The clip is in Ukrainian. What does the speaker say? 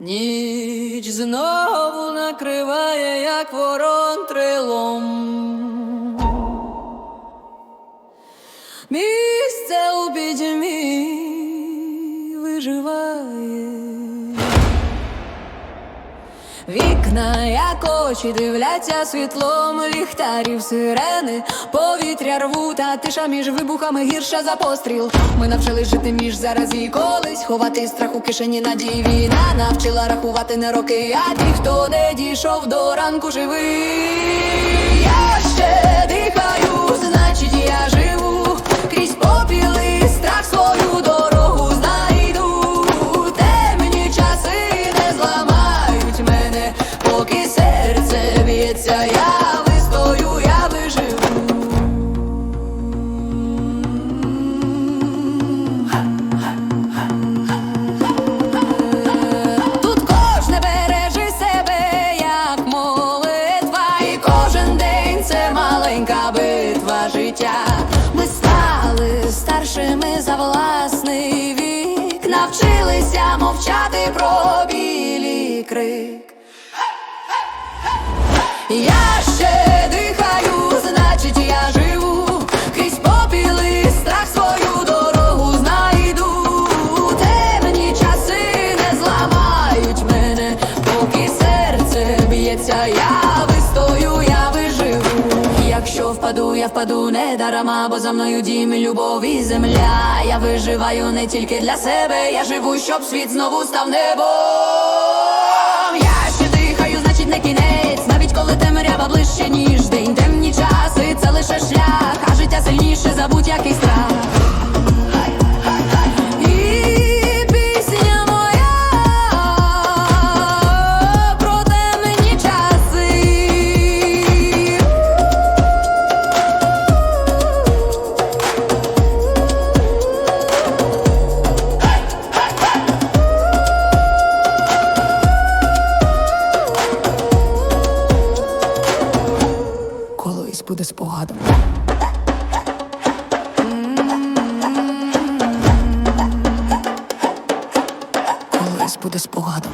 Ніч знову накриває, як ворон трилом. Місце у бідьмі виживає. Вікна, як очі дивляться світлом ліхтарів сирени, повітря рвуть, а тиша між вибухами гірша за постріл. Ми навчили жити між зараз і колись, ховати страх у кишені надії війна навчила рахувати не роки, а ті, хто не дійшов до ранку живий. Б'ється, я вистою, я виживу. Тут кожне бережи себе, як молитва, і кожен день це маленька битва життя. Ми стали старшими за власний вік, навчилися мовчати про білі крик. Я ще дихаю, значить я живу, крізь попіли, страх свою дорогу знайду. Темні часи не зламають мене, поки серце б'ється, я вистою, я виживу. Якщо впаду, я впаду не дарма, бо за мною дім, любов і земля. Я виживаю не тільки для себе, я живу, щоб світ знову став небом. Ближче, ніж день. Темні часи це лише шлях, а життя сильніше за будь-який страх. Колись буде спогадом. Колись буде спогадом.